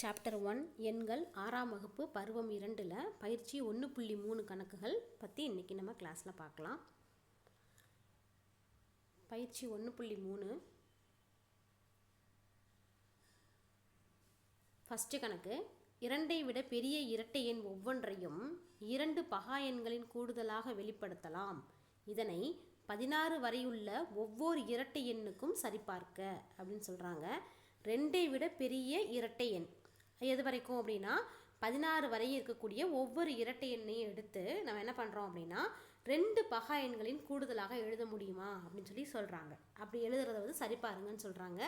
Chapter one எண்கள் ஆறாம் வகுப்பு பருவம் இரண்டில் பயிற்சி ஒன்று புள்ளி மூணு கணக்குகள் பற்றி இன்றைக்கி நம்ம கிளாஸில் பார்க்கலாம். பயிற்சி ஒன்று புள்ளி மூணு. ஃபஸ்ட்டு கணக்கு இரண்டை விட பெரிய இரட்டை எண் ஒவ்வொன்றையும் இரண்டு பகா எண்களின் கூடுதலாக வெளிப்படுத்தலாம். இதனை பதினாறு வரையுள்ள ஒவ்வொரு இரட்டை எண்ணுக்கும் சரிபார்க்க அப்படின்னு சொல்கிறாங்க ரெண்டை விட பெரிய இரட்டை எண். எது வரைக்கும் அப்படின்னா பதினாறு வரை இருக்கக்கூடிய ஒவ்வொரு இரட்டை எண்ணையும் எடுத்து நம்ம என்ன பண்ணுறோம் அப்படின்னா ரெண்டு பகா எண்களின் கூடுதலாக எழுத முடியுமா அப்படின்னு சொல்லி சொல்கிறாங்க அப்படி எழுதுறத வந்து சரிபாருங்கன்னு சொல்கிறாங்க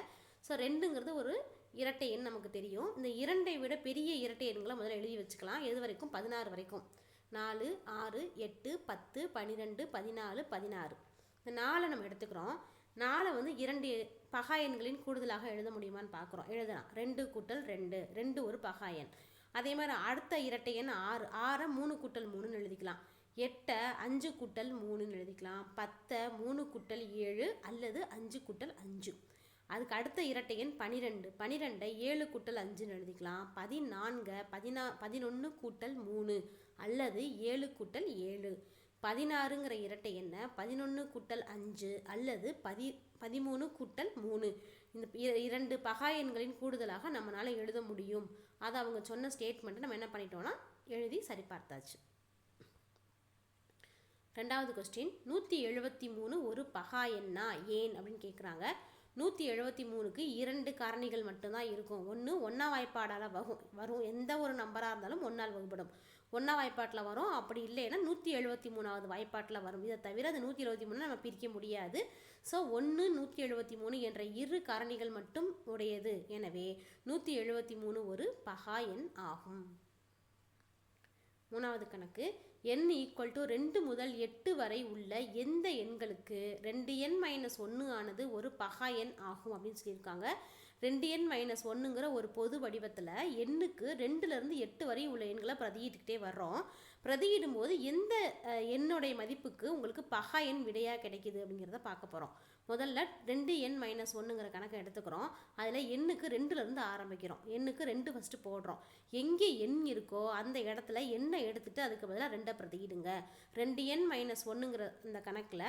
ஸோ ரெண்டுங்கிறது ஒரு இரட்டை எண் நமக்கு தெரியும். இந்த இரண்டை விட பெரிய இரட்டை எண்களை முதல்ல எழுதி வச்சுக்கலாம். எது வரைக்கும்? பதினாறு வரைக்கும். நாலு ஆறு எட்டு பத்து பன்னிரெண்டு பதினாலு பதினாறு. இந்த நாலை நம்ம எடுத்துக்கிறோம். நாளை வந்து இரண்டு பகா எண்களின் கூடுதலாக எழுத முடியுமான்னு பார்க்குறோம் எழுதலாம். ரெண்டு கூட்டல் ரெண்டு. ரெண்டு ஒரு பகா எண். அதே மாதிரி அடுத்த இரட்டை எண் ஆறு. ஆறை மூணு கூட்டல் மூணுன்னு எழுதிக்கலாம். எட்டை அஞ்சு கூட்டல் மூணுன்னு எழுதிக்கலாம். பத்தை மூணு கூட்டல் ஏழு அல்லது அஞ்சு கூட்டல் அஞ்சு. அதுக்கு அடுத்த இரட்டை எண் பனிரெண்டு. பனிரெண்டை ஏழு கூட்டல் அஞ்சுன்னு எழுதிக்கலாம். பதினான்கு பதினா பதினொன்று கூட்டல் மூணு அல்லது ஏழு கூட்டல் ஏழு. பதினாறுங்கிற இரட்டை எண்ணை பதினொன்று கூட்டல் அஞ்சு அல்லது பதி பதிமூணு கூட்டல் மூணு. இந்த இர- இரண்டு பகா எண்களின் கூடுதலாக நம்மளால் எழுத முடியும். அதை அவங்க சொன்ன ஸ்டேட்மெண்ட்டை நம்ம என்ன பண்ணிட்டோம்னா எழுதி சரிபார்த்தாச்சு. ரெண்டாவது கொஸ்டின் நூற்றி எழுபத்தி மூணு ஒரு பகா எண்ணா ஏன் அப்படின்னு கேட்குறாங்க நூற்றி எழுபத்தி மூணுக்கு இரண்டு காரணிகள் மட்டும்தான் இருக்கும். ஒன்று ஒன்றா வாய்ப்பாடால் வகும் வரும். எந்த ஒரு நம்பராக இருந்தாலும் ஒன்றால் வகுப்படும் ஒன்றா வாய்ப்பாட்டில் வரும். அப்படி இல்லைன்னா நூற்றி எழுபத்தி மூணாவது வாய்ப்பாட்டில் வரும். இதை தவிர அது நூற்றி எழுபத்தி மூணு நம்ம பிரிக்க முடியாது. ஸோ ஒன்று நூற்றி எழுபத்தி மூணு என்ற இரு காரணிகள் மட்டும் உடையது. எனவே நூற்றி எழுபத்தி மூணு ஒரு பகா எண் ஆகும். மூணாவது கணக்கு. N ஈக்குவல் டு ரெண்டு முதல் எட்டு வரை உள்ள எந்த எண்களுக்கு ரெண்டு எண் மைனஸ் ஒன்று ஆனது ஒரு பகா எண் ஆகும் அப்படின்னு சொல்லியிருக்காங்க. ரெண்டு எண் மைனஸ் ஒன்றுங்கிற ஒரு பொது வடிவத்தில் எண்ணுக்கு ரெண்டுலேருந்து எட்டு வரை உள்ள எண்களை பிரதியிட்டுக்கிட்டே வர்றோம். பிரதியிடும் போது எந்த எண்ணுடைய மதிப்புக்கு உங்களுக்கு பகா எண் விடையாக கிடைக்குது அப்படிங்கிறத பார்க்க போகிறோம் முதல்ல ரெண்டு எண் மைனஸ் ஒன்றுங்கிற கணக்கை எடுத்துக்கிறோம். அதில் எண்ணுக்கு ரெண்டுலேருந்து ஆரம்பிக்கிறோம். எண்ணுக்கு ரெண்டு ஃபஸ்ட்டு போடுறோம். எங்கே எண் இருக்கோ அந்த இடத்துல எண்ணை எடுத்துட்டு அதுக்கு பதிலாக ரெண்டை பிரதியிடுங்க. ரெண்டு எண் மைனஸ் ஒன்றுங்கிற இந்த கணக்கில்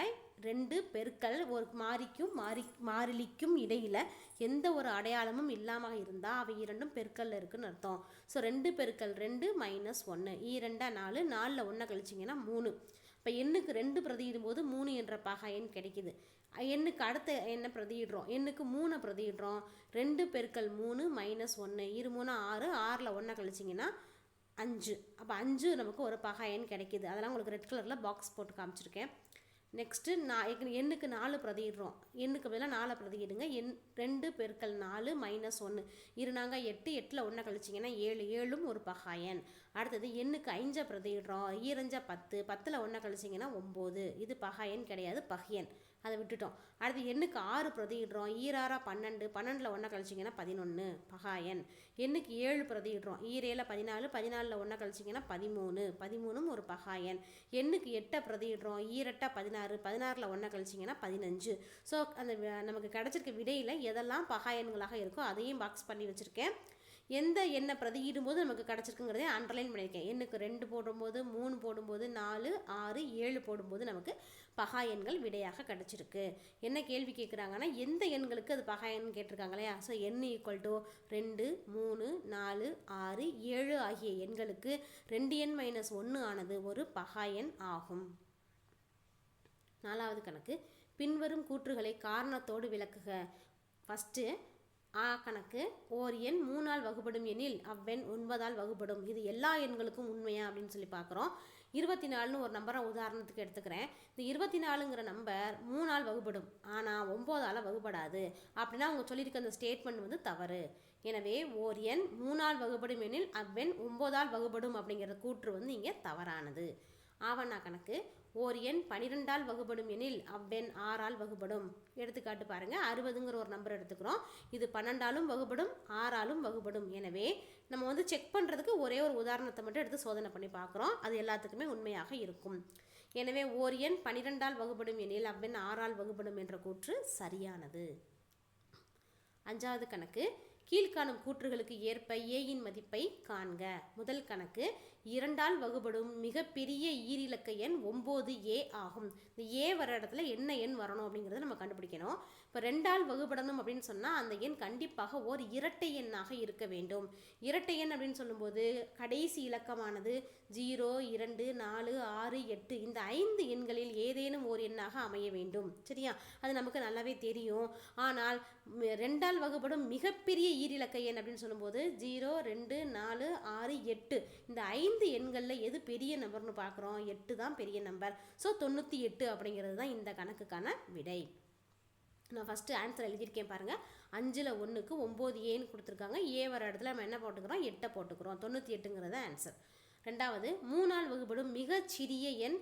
ரெண்டு பெருக்கல் ஒரு மாறிக்கும் மாறி மாறிலிக்கும் இடையில் எந்த ஒரு அடையாளமும் இல்லாமல் இருந்தால் அவை இரண்டும் பெருக்கல்ல இருக்குன்னு அர்த்தம். ஸோ ரெண்டு பெருக்கல் ரெண்டு மைனஸ் ஒன்று ஈரெண்டா நாலு நாலில் ஒன்றை கழிச்சிங்கன்னா மூணு. இப்போ எண்ணுக்கு ரெண்டு பிரதியிடும் போது மூணு என்ற பகா எண் கிடைக்குது. எண்ணுக்கு அடுத்த எண்ணை பிரதியிடுறோம்? எண்ணுக்கு மூணை பிரதியிடுறோம்? ரெண்டு பெருக்கல் மூணு மைனஸ் ஒன்று இரு மூணு ஆறு. ஆறில் ஒன்றை கழிச்சிங்கன்னா அஞ்சு. அப்போ அஞ்சு நமக்கு ஒரு பகா எண் அதெல்லாம் உங்களுக்கு ரெட் கலரில் பாக்ஸ் போட்டு காமிச்சிருக்கேன். நெக்ஸ்ட்டு நான் எண்ணுக்கு நாலு பிரதியிடுறோம்? எண்ணுக்கு பதிலாக நாலு பிரதியிடுங்க. எண் ரெண்டு பெருக்கல் நாலு மைனஸ் ஒன்று இருநாங்க எட்டு. எட்டில் ஒன்றை கழிச்சிங்கன்னா ஏழு. ஏழும் ஒரு பகாயன் அடுத்தது எண்ணுக்கு ஐஞ்சை பிரதியிடுறோம்? ஈரஞ்சா பத்து. பத்தில் ஒன்றை கழிச்சிங்கன்னா ஒம்பது. இது பகாயன் கிடையாது. பகையன் அதை விட்டுட்டோம். அடுத்து எண்ணுக்கு ஆறு பிரதியிடுறோம். ஈராறா பன்னெண்டு. பன்னெண்டில் ஒன்றா கழிச்சிங்கன்னா பதினொன்று பகாயன். எண்ணுக்கு ஏழு பிரதியிடுறோம். ஈரேல பதினாலு. பதினாலில் ஒன்றை கழிச்சிங்கன்னா பதிமூணு. பதிமூணும் ஒரு பகாயன். எண்ணுக்கு எட்டை பிரதியிடுறோம். ஈரெட்டா பதினாறு. பதினாறில் ஒன்றை கழிச்சிங்கன்னா பதினஞ்சு. ஸோ அந்த நமக்கு கிடச்சிருக்க விடையில் எதெல்லாம் பகாயன்களாக இருக்கோ அதையும் பாக்ஸ் பண்ணி வச்சுருக்கேன். எந்த எண்ணெய் பிரதியிடும் போது நமக்கு கிடச்சிருக்குங்கிறதே அண்டர்லைன் பண்ணியிருக்கேன். எண்ணுக்கு ரெண்டு போடும்போது மூணு போடும்போது நாலு ஆறு ஏழு போடும்போது நமக்கு பகா எண்கள் விடையாக கிடச்சிருக்கு. என்ன கேள்வி கேட்குறாங்கன்னா எந்த எண்களுக்கு அது பகா எண் கேட்டிருக்காங்க இல்லையா? ஸோ எண் ஈக்குவல் டு ரெண்டு மூணு நாலு ஆறு ஏழு ஆகிய எண்களுக்கு ரெண்டு எண் மைனஸ் ஒன்று ஆனது ஒரு பகா எண் ஆகும். நாலாவது கணக்கு. பின்வரும் கூற்றுகளை காரணத்தோடு விளக்குக. ஃபஸ்ட்டு ஆ கணக்கு ஓர் எண் மூணால் வகுப்படும் எனில் அவ்வெண் ஒன்பதால் வகுப்படும் இது எல்லா எண்களுக்கும் உண்மையா அப்படின்னு சொல்லி பார்க்குறோம். இருபத்தி நாலுன்னு ஒரு நம்பரை உதாரணத்துக்கு எடுத்துக்கிறேன். இந்த இருபத்தி நாலுங்கிற நம்பர் மூணால் வகுப்படும் ஆனால் ஒம்போதால் வகுப்படாது அப்படின்னா அவங்க சொல்லியிருக்க அந்த ஸ்டேட்மெண்ட் வந்து தவறு. எனவே ஓர் எண் மூணால் வகுப்படும் எனில் அவ்வெண் ஒம்போதால் வகுப்படும் அப்படிங்கிற கூற்று வந்து இங்கே தவறானது. ஆவண்ணா கணக்கு. ஓர் எண் பனிரெண்டால் வகுபடும் எனில் அவ்வெண் ஆறால் வகுபடும். எடுத்துக்காட்டு பாருங்கள் அறுபதுங்கிற ஒரு நம்பர் எடுத்துக்கிறோம். இது பன்னெண்டாலும் வகுபடும் ஆறாலும் வகுபடும். எனவே நம்ம வந்து செக் பண்ணுறதுக்கு ஒரே ஒரு உதாரணத்தை மட்டும் எடுத்து சோதனை பண்ணி பார்க்குறோம். அது எல்லாத்துக்குமே உண்மையாக இருக்கும். எனவே ஓர் எண் பனிரெண்டால் வகுபடும் எனில் அவ்வெண் ஆறால் வகுபடும் என்ற கூற்று சரியானது. அஞ்சாவது கணக்கு கீழ்காணும் கூற்றுகளுக்கு ஏற்ப ஏயின் மதிப்பை காண்க. முதல் கணக்கு இரண்டால் வகுபடும் மிகப்பெரிய ஈரிலக்க எண் ஒம்பது ஏ ஆகும். இந்த ஏ வர இடத்துல என்ன எண் வரணும் அப்படிங்கிறத நம்ம கண்டுபிடிக்கணும். இப்போ ரெண்டால் வகுபடணும் அப்படின்னு சொன்னால் அந்த எண் கண்டிப்பாக ஓர் இரட்டை எண்ணாக இருக்க வேண்டும். இரட்டை எண் அப்படின்னு சொல்லும்போது கடைசி இலக்கமானது ஜீரோ இரண்டு நாலு ஆறு எட்டு இந்த ஐந்து எண்களில் ஏதேனும் ஓர் எண்ணாக அமைய வேண்டும். சரியா? அது நமக்கு நல்லாவே தெரியும். ஆனால் ரெண்டால் வகுப்படும் மிகப்பெரிய ஈரிலக்க எண் அப்படின்னு சொல்லும்போது ஜீரோ ரெண்டு நாலு ஆறு எட்டு இந்த ஐந்து எண்களில் எது பெரிய நம்பர்னு பார்க்குறோம். எட்டு தான் பெரிய நம்பர். ஸோ தொண்ணூற்றி எட்டு அப்படிங்கிறது தான் இந்த கணக்குக்கான விடை. நான் ஃபஸ்ட்டு ஆன்சர் எழுதியிருக்கேன் பாருங்கள் அஞ்சில் ஒன்றுக்கு ஒம்பது ஏன்னு கொடுத்துருக்காங்க. ஏ வர இடத்துல நம்ம என்ன போட்டுக்கிறோம்? எட்டை போட்டுக்கிறோம். தொண்ணூற்றி எட்டுங்கிறது ஆன்சர் ரெண்டாவது மூணால் வகுப்படும் மிகச் சிறிய எண்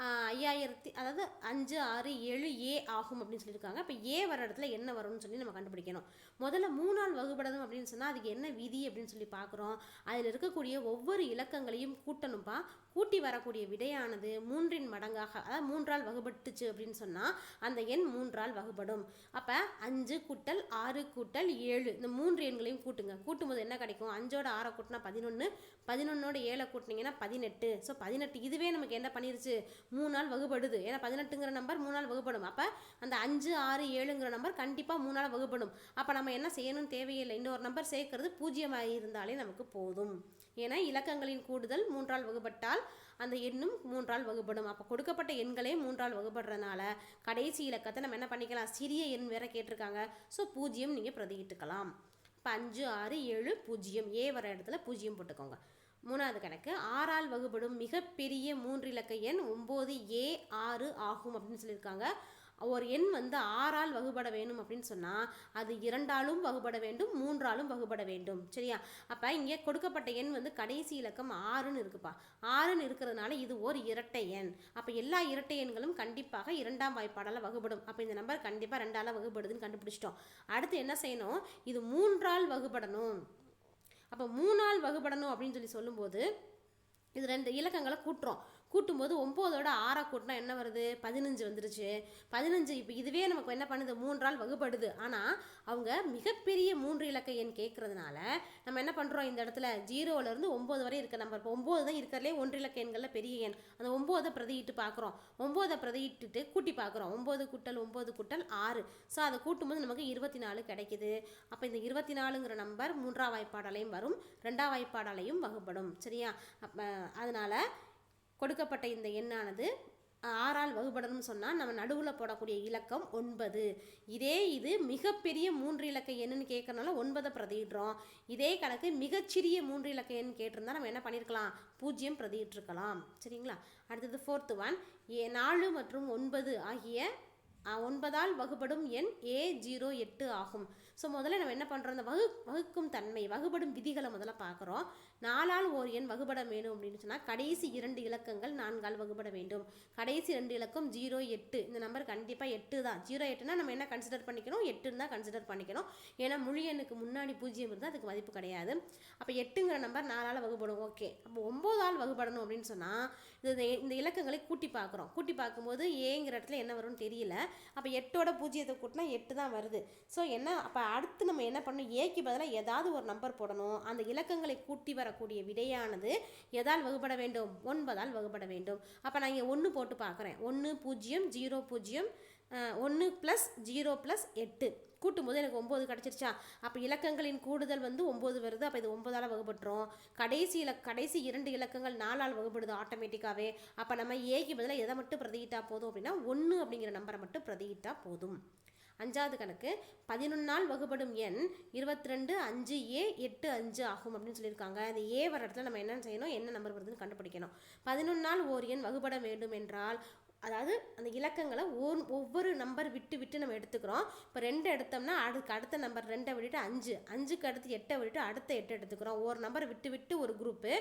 ஐயாயிரத்தி அதாவது அஞ்சு ஆறு ஏழு ஏ ஆகும் அப்படின்னு சொல்லியிருக்காங்க. இப்போ ஏ வர இடத்துல என்ன வரும்னு சொல்லி நம்ம கண்டுபிடிக்கணும். முதல்ல மூணால் வகுபடணும் அப்படின்னு சொன்னால் அதுக்கு என்ன விதி அப்படின்னு சொல்லி பார்க்குறோம். அதில் இருக்கக்கூடிய ஒவ்வொரு இலக்கங்களையும் கூட்டணும்ப்பா கூட்டி வரக்கூடிய விடையானது மூன்றின் மடங்காக அதாவது மூன்றால் வகுபட்டுச்சு அப்படின்னு சொன்னால் அந்த எண் மூன்றால் வகுபடும். அப்போ அஞ்சு கூட்டல் ஆறு கூட்டல் ஏழு இந்த மூன்று எண்களையும் கூட்டுங்க. கூட்டும்போது என்ன கிடைக்கும்? அஞ்சோட ஆறை கூட்டினா பதினொன்று பதினொன்னோட ஏழை கூட்டினீங்கன்னா பதினெட்டு. ஸோ பதினெட்டு இதுவே நமக்கு என்ன பண்ணிருச்சு? மூணு நாள் வகுப்படுது. ஏன்னா பதினெட்டுங்கிற நம்பர் மூணு நாள் வகுப்படும். அப்போ அந்த அஞ்சு ஆறு ஏழுங்கிற நம்பர் கண்டிப்பாக மூணு நாள் வகுப்படும். அப்போ நம்ம என்ன செய்யணும்னு தேவையில்லை. இன்னொரு நம்பர் சேர்க்கறது பூஜ்ஜியமாக இருந்தாலே நமக்கு போதும். ஏன்னா இலக்கங்களின் கூடுதல் மூன்றால் வகுப்பட்டால் அந்த எண்ணும் மூன்றால் வகுப்படும். அப்போ கொடுக்கப்பட்ட எண்களே மூன்றால் வகுப்படுறதுனால கடைசி இலக்கத்தை நம்ம என்ன பண்ணிக்கலாம்? சிறிய எண் வேற கேட்டிருக்காங்க. ஸோ பூஜ்ஜியம் நீங்கள் பிரதியிட்டுக்கலாம் இப்போ அஞ்சு ஆறு ஏழு பூஜ்ஜியம். ஏ வர இடத்துல பூஜ்ஜியம் போட்டுக்கோங்க. மூணாவது கணக்கு ஆறால் வகுப்படும் மிகப்பெரிய மூன்று இலக்க எண் ஒம்பது ஏ ஆறு ஆகும் அப்படின்னு சொல்லியிருக்காங்க. ஒரு எண் வந்து ஆறால் வகுபட வேணும் அப்படின்னு சொன்னால் அது இரண்டாலும் வகுபட வேண்டும் மூன்றாலும் வகுபட வேண்டும். சரியா? அப்போ இங்கே கொடுக்கப்பட்ட எண் வந்து கடைசி இலக்கம் ஆறுன்னு இருக்குப்பா. ஆறுன்னு இருக்கிறதுனால இது ஒரு இரட்டை எண். அப்போ எல்லா இரட்டை எண்களும் கண்டிப்பாக இரண்டாம் வாய்ப்பாடால் வகுபடும். அப்போ இந்த நம்பர் கண்டிப்பாக ரெண்டால் வகுபடுதுன்னு கண்டுபிடிச்சிட்டோம். அடுத்து என்ன செய்யணும்? இது மூன்றால் வகுபடணும். அப்போ மூணால் வகுபடணும் அப்படின்னு சொல்லி சொல்லும்போது இது ரெண்டு இலக்கங்களை கூட்டுறோம். கூட்டும்போது ஒம்போதோட ஆறாக கூட்டினா என்ன வருது? பதினஞ்சு வந்துருச்சு. பதினஞ்சு இப்போ இதுவே நமக்கு என்ன பண்ணுது? மூன்றால் வகுப்படுது. ஆனால் அவங்க மிகப்பெரிய மூன்று இலக்க எண் கேட்குறதுனால நம்ம என்ன பண்ணுறோம் இந்த இடத்துல ஜீரோவிலேருந்து ஒம்பது வரை இருக்க நம்பர் இப்போ ஒம்பது தான் இருக்கிறதுலே ஒன்று இலக்க எண்களில் பெரிய எண். அந்த ஒம்போதை பிரதியிட்டு பார்க்குறோம் ஒம்போதை பிரதியிட்டுட்டு கூட்டி பார்க்குறோம் ஒம்பது கூட்டல் ஒம்பது கூட்டல் ஆறு. ஸோ அதை கூட்டும்போது நமக்கு இருபத்தி நாலு கிடைக்குது. அப்போ இந்த இருபத்தி நாலுங்கிற நம்பர் மூன்றாம் வாய்ப்பாடாலையும் வரும். ரெண்டாம் வாய்ப்பாடாலையும் வகுப்படும். சரியா? அப்போ அதனால் கொடுக்கப்பட்ட இந்த எண்ணானது ஆறால் வகுபடணும்னு சொன்னால் நம்ம நடுவில் போடக்கூடிய இலக்கம் ஒன்பது. இதே இது மிகப்பெரிய மூன்று இலக்க எண்ணுன்னு கேட்கறனால ஒன்பதை பிரதியிடுறோம். இதே கணக்கு மிகச்சிறிய மூன்று இலக்க எண் கேட்டிருந்தா நம்ம என்ன பண்ணியிருக்கலாம் பூஜ்ஜியம் பிரதியிட்டிருக்கலாம். சரிங்களா? அடுத்தது ஃபோர்த்து ஒன் ஏ நாலு மற்றும் ஒன்பது ஆகிய ஒன்பதால் வகுபடும் எண் ஏ ஜீரோ எட்டு ஆகும். ஸோ முதல்ல நம்ம என்ன பண்ணுறோம் அந்த வகு வகுக்கும் தன்மை வகுபடும் விதிகளை முதல்ல பார்க்குறோம். நாலால் ஓர் எண் வகுபட வேணும் அப்படின்னு சொன்னால் கடைசி இரண்டு இலக்கங்கள் நான்கால் வகுபட வேண்டும். கடைசி ரெண்டு இலக்கம் ஜீரோ எட்டு. இந்த நம்பர் கண்டிப்பாக எட்டு தான். ஜீரோ எட்டுனா நம்ம என்ன கன்சிடர் பண்ணிக்கணும்? எட்டுன்னு தான் கன்சிடர் பண்ணிக்கணும். ஏன்னா முழு எண்ணுக்கு முன்னாடி பூஜ்ஜியம் இருந்தால் அதுக்கு மதிப்பு கிடையாது. அப்போ எட்டுங்கிற நம்பர் நாலால் வகுப்படும் ஓகே. அப்போ ஒம்போதால் வகுப்படணும் அப்படின்னு சொன்னால் இது இந்த இலக்கங்களை கூட்டி பார்க்குறோம். கூட்டி பார்க்கும்போது ஏங்கிற இடத்துல என்ன வரும்னு தெரியல. அப்போ எட்டோட பூஜ்ஜியத்தை கூட்டினா எட்டு தான் வருது. ஸோ என்ன அப்போ அடுத்து நம்ம என்ன பண்ணணும்? ஏக்கு பதிலாக ஏதாவது ஒரு நம்பர் போடணும். அந்த இலக்கங்களை கூட்டி வரக்கூடிய விடையானது எதால் வகுப்பட வேண்டும்? ஒன்பதால் வகுப்பட வேண்டும். அப்போ நான் இங்கே ஒன்று போட்டு பார்க்குறேன் ஒன்று பூஜ்ஜியம் ஜீரோ பூஜ்ஜியம் ஒன்று ப்ளஸ் ஜீரோ ப்ளஸ் எட்டு. கூட்டும் போது எனக்கு ஒம்பது கிடச்சிருச்சா? அப்போ இலக்கங்களின் கூடுதல் வந்து ஒம்பது வருது. அப்போ இது ஒம்பதால் வகுப்பட்டுரும் கடைசி இல கடைசி இரண்டு இலக்கங்கள் நாலால் வகுப்படுது ஆட்டோமேட்டிக்காகவே அப்போ நம்ம ஏக்கு பதிலாக எதை மட்டும் பிரதியிட்டா போதும் அப்படின்னா ஒன்று அப்படிங்கிற நம்பரை மட்டும் பிரதியிட்டா போதும். அஞ்சாவது கணக்கு பதினொன்னால் வகுப்படும் எண் இருபத்தி ரெண்டு அஞ்சு ஏ எட்டு அஞ்சு ஆகும் அப்படின்னு சொல்லியிருக்காங்க. அந்த ஏ வர இடத்துல நம்ம என்ன செய்யணும்? என்ன நம்பர் வருதுன்னு கண்டுபிடிக்கணும். பதினொன்னால் ஓர் எண் வகுப்பட வேண்டும் என்றால் அதாவது அந்த இலக்கங்களை ஓர் ஒவ்வொரு நம்பர் விட்டு விட்டு நம்ம எடுத்துக்கிறோம். இப்போ ரெண்டு எடுத்தோம்னா அதுக்கு அடுத்த நம்பர் ரெண்டை விட்டுட்டு அஞ்சு. அஞ்சுக்கு அடுத்து எட்டை விட்டுட்டு அடுத்த எட்டு எடுத்துக்கிறோம். ஒரு நம்பர் விட்டு விட்டு ஒரு குரூப்பு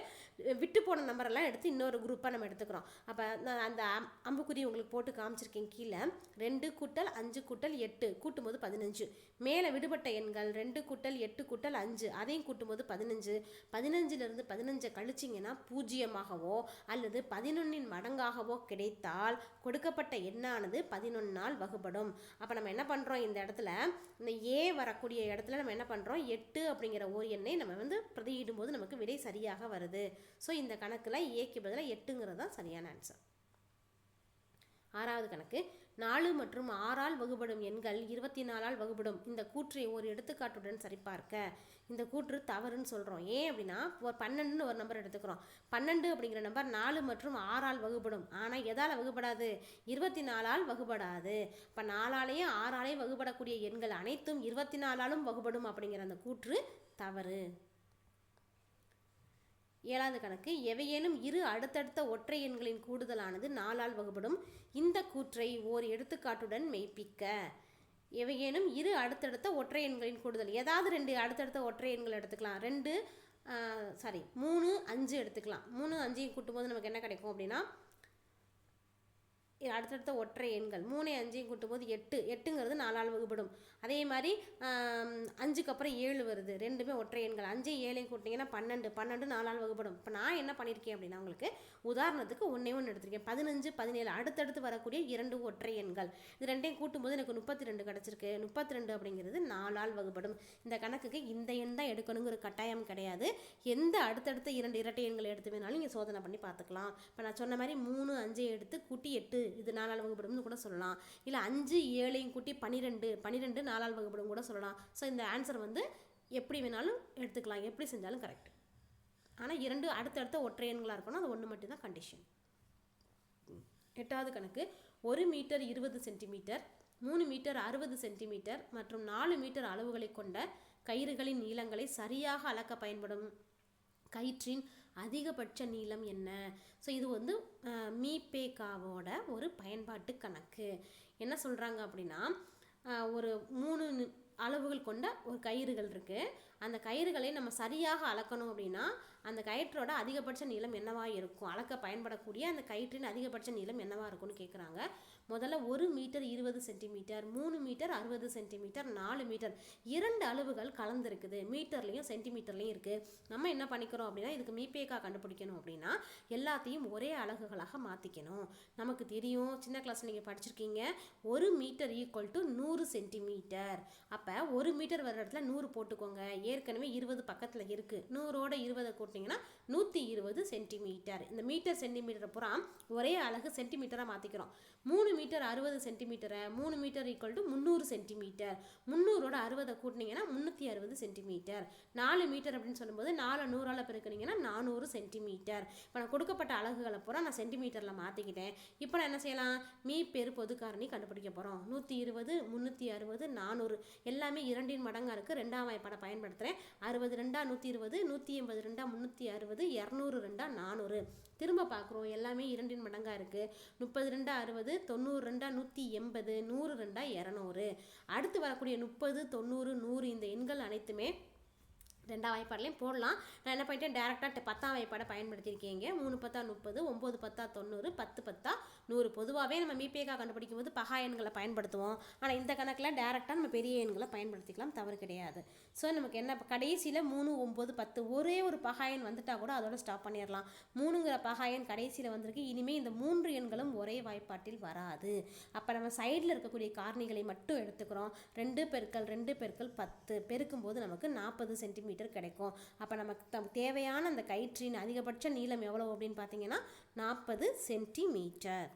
விட்டு போன நம்பரெல்லாம் எடுத்து இன்னொரு குரூப்பாக நம்ம எடுத்துக்கிறோம். அப்போ நான் அந்த அம்- அம்புக்குறி உங்களுக்கு போட்டு காமிச்சிருக்கேன் கீழே. ரெண்டு கூட்டல் அஞ்சு கூட்டல் எட்டு. கூட்டும்போது பதினஞ்சு. மேலே விடுபட்ட எண்கள் ரெண்டு கூட்டல் எட்டு கூட்டல் அஞ்சு. அதையும் கூட்டும்போது பதினஞ்சு. பதினஞ்சிலிருந்து பதினஞ்சை கழிச்சிங்கன்னா பூஜ்ஜியமாகவோ அல்லது பதினொன்னின் மடங்காகவோ கிடைத்தால் கொடுக்கப்பட்ட எண்ணானது பதினொன்னால் வகுப்படும் அப்போ நம்ம என்ன பண்ணுறோம் இந்த இடத்துல? இந்த ஏ வரக்கூடிய இடத்துல நம்ம என்ன பண்ணுறோம் எட்டு அப்படிங்கிற ஓர் எண்ணை நம்ம வந்து பிரதியிடும் போது நமக்கு விடை சரியாக வருது. ஸோ இந்த கணக்கில் ஏக்கு பதிலாக எட்டுங்கிறது தான் சரியான ஆன்சர் ஆறாவது கணக்கு. நாலு மற்றும் ஆறால் வகுபடும் எண்கள் இருபத்தி நாலால் வகுபடும். இந்த கூற்றை ஒரு எடுத்துக்காட்டுடன் சரிபார்க்க. இந்த கூற்று தவறுன்னு சொல்கிறோம் ஏன் அப்படின்னா ஒரு பன்னெண்டுன்னு ஒரு நம்பர் எடுத்துக்கிறோம். பன்னெண்டு அப்படிங்கிற நம்பர் நாலு மற்றும் ஆறால் வகுப்படும் ஆனால் எதால் வகுப்படாது இருபத்தி நாலால் வகுப்படாது இப்போ நாலாலேயும் ஆறாலேயும் வகுப்படக்கூடிய எண்கள் அனைத்தும் இருபத்தி நாலாலும் வகுப்படும் அப்படிங்கிற அந்த கூற்று தவறு. ஏழாவது கணக்கு எவையேனும் இரு அடுத்தடுத்த ஒற்றை எண்களின் கூடுதலானது நாலால் வகுப்படும் இந்த கூற்றை ஓர் எடுத்துக்காட்டுடன் மெய்ப்பிக்க. எவையேனும் இரு அடுத்தடுத்த ஒற்றை எண்களின் கூடுதல். ஏதாவது ரெண்டு அடுத்தடுத்த ஒற்றை எண்கள் எடுத்துக்கலாம். ரெண்டு சாரி மூணு அஞ்சு எடுத்துக்கலாம். மூணு அஞ்சையும் கூட்டும்போது நமக்கு என்ன கிடைக்கும் அப்படின்னா அடுத்தடுத்த ஒற்றை எண்கள். மூணு அஞ்சையும் கூட்டும்போது எட்டு. எட்டுங்கிறது நாலால் வகுப்படும் அதே மாதிரி அஞ்சுக்கு அப்புறம் ஏழு வருது. ரெண்டுமே ஒற்றை எண்கள். அஞ்சு ஏழையும் கூட்டிங்கன்னா பன்னெண்டு. பன்னெண்டு நாலால் வகுப்படும் இப்போ நான் என்ன பண்ணியிருக்கேன் அப்படின்னா உங்களுக்கு உதாரணத்துக்கு ஒன்றே ஒன்று எடுத்திருக்கேன். பதினஞ்சு பதினேழு அடுத்தடுத்து வரக்கூடிய இரண்டு ஒற்றை எண்கள். இது ரெண்டையும் கூட்டும்போது எனக்கு முப்பத்தி ரெண்டு கிடச்சிருக்கு. முப்பத்தி ரெண்டு அப்படிங்கிறது நாலால் வகுப்படும் இந்த கணக்குக்கு இந்த எண் தான் எடுக்கணுங்கிற கட்டாயம் கிடையாது. எந்த அடுத்தடுத்த இரண்டு இரட்டை எண்கள் எடுத்து வேணாலும் நீங்கள் சோதனை பண்ணி பார்த்துக்கலாம். இப்போ நான் சொன்ன மாதிரி மூணு அஞ்சு எடுத்து கூட்டி எட்டு இது நாலால் வகுப்படும்னு கூட சொல்லலாம். இல்லை அஞ்சு ஏழையும் கூட்டி பன்னிரெண்டு பன்னிரெண்டு நாலால் வகுப்படும் கூட சொல்லலாம். ஸோ இந்த ஆன்சர் வந்து எப்படி வேணாலும் எடுத்துக்கலாம். எப்படி செஞ்சாலும் கரெக்ட் ஆனால் இரண்டு அடுத்தடுத்த ஒற்றை எண்களாக இருக்கணும். அது ஒன்று மட்டும்தான் கண்டிஷன் எட்டாவது கணக்கு. ஒரு மீட்டர் இருபது சென்டிமீட்டர் மூணு மீட்டர் அறுபது சென்டிமீட்டர் மற்றும் நாலு மீட்டர் அளவுகளை கொண்ட கயிறுகளின் நீளங்களை சரியாக அளக்க பயன்படும். கயிற்றின் அதிகபட்ச நீளம் என்ன? ஸோ இது வந்து மீபேகாவோட ஒரு பயன்பாட்டு கணக்கு. என்ன சொல்கிறாங்க அப்படின்னா ஒரு மூணு அளவுகள் கொண்ட ஒரு கயிறுகள் இருக்குது அந்த கயிறுகளை நம்ம சரியாக அளக்கணும் அப்படின்னா அந்த கயிற்றோட அதிகபட்ச நீளம் என்னவாக இருக்கும்? அளக்க பயன்படக்கூடிய அந்த கயிற்றின் அதிகபட்ச நீளம் என்னவாக இருக்கும்னு கேட்குறாங்க முதல்ல ஒரு மீட்டர் இருபது சென்டிமீட்டர் மூணு மீட்டர் அறுபது சென்டிமீட்டர் நாலு மீட்டர். இரண்டு அளவுகள் கலந்துருக்குது. மீட்டர்லேயும் சென்டிமீட்டர்லேயும் இருக்குது நம்ம என்ன பண்ணிக்கிறோம் அப்படின்னா இதுக்கு மீபேக்கா கண்டுபிடிக்கணும் அப்படின்னா எல்லாத்தையும் ஒரே அலகுகளாக மாற்றிக்கணும் நமக்கு தெரியும் சின்ன கிளாஸ் நீங்கள் படிச்சிருக்கீங்க ஒரு மீட்டர் ஈக்குவல் டு நூறு சென்டிமீட்டர். அப்போ ஒரு மீட்டர் வர இடத்துல நூறு போட்டுக்கோங்க. ஏற்கனவே இருபது பக்கத்தில் இருக்குது நூறோட இருபதை கூட்டிங்கன்னா நூற்றி இருபது சென்டிமீட்டர். இந்த மீட்டர் சென்டிமீட்டர் புறம் ஒரே அழகு சென்டிமீட்டராக மாற்றிக்கிறோம் மூணு மீட்டர் அறுபது சென்டிமீட்டரை மூணு மீட்டர் ஈக்குவல் டு முந்நூறு சென்டிமீட்டர். முந்நூறோட அறுபதை கூட்டினீங்கன்னா முந்நூற்றி அறுபது சென்டிமீட்டர். நாலு மீட்டர் அப்படின்னு சொல்லும்போது நாலு நூறால் பெருக்குனீங்கன்னா நானூறு சென்டிமீட்டர். இப்போ நான் கொடுக்கப்பட்ட அலகுகளை பூரா நான் சென்டிமீட்டரில் மாற்றிக்கிட்டேன் இப்போ நான் என்ன செய்யலாம்? மீ பெரு பொது காரணி கண்டுபிடிக்க போகிறோம் நூற்றி இருபது முந்நூற்றி அறுபது நானூறு. எல்லாமே இரண்டின் மடங்காக இருக்குது ரெண்டாம் வாய்ப்பாடை பயன்படுத்துகிறேன் அறுபது ரெண்டா நூற்றி இருபது நூற்றி எண்பது ரெண்டா முந்நூற்றி அறுபது இரநூறு ரெண்டா நானூறு. திரும்ப பார்க்குறோம் எல்லாமே இரண்டின் மடங்காக இருக்குது முப்பது ரெண்டா அறுபது தொண்ணூறு ரெண்டா நூற்றி எண்பது நூறு ரெண்டா இரநூறு. அடுத்து வரக்கூடிய முப்பது தொண்ணூறு நூறு இந்த எண்கள் அனைத்துமே ரெண்டாம் வாய்ப்பாடுலையும் போடலாம். நான் என்ன பண்ணிட்டேன்? டேரெக்டாக பத்தாம் வாய்ப்பாடை பயன்படுத்தியிருக்கீங்க. மூணு பத்தா முப்பது ஒம்பது பத்தா தொண்ணூறு பத்து பத்தா நூறு. பொதுவாகவே நம்ம மீபேக்கா கண்டுபிடிக்கும் போது பகா எண்களை பயன்படுத்துவோம். ஆனால் இந்த கணக்கில் டேரெக்டாக நம்ம பெரிய எண்களை பயன்படுத்திக்கலாம். தவறு கிடையாது. ஸோ நமக்கு என்ன கடைசியில் மூணு ஒம்பது பத்து ஒரே ஒரு பகா எண் வந்துட்டால் கூட அதோட ஸ்டாப் பண்ணிடலாம். மூணுங்கிற பகா எண் கடைசியில் வந்திருக்கு. இனிமேல் இந்த மூன்று எண்களும் ஒரே வாய்ப்பாட்டில் வராது. அப்போ நம்ம சைடில் இருக்கக்கூடிய காரணிகளை மட்டும் எடுத்துக்கிறோம். ரெண்டு பெருக்கள் ரெண்டு பெருக்கள் பத்து. பெருக்கும்போது நமக்கு நாற்பது சென்டிமீட்டர் கிடைக்கும். அப்போ நமக்கு தேவையான அந்த கயிற்றின் அதிகபட்ச நீளம் எவ்வளோ அப்படின்னு பார்த்தீங்கன்னா நாற்பது சென்டிமீட்டர்.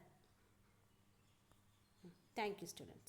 Thank you student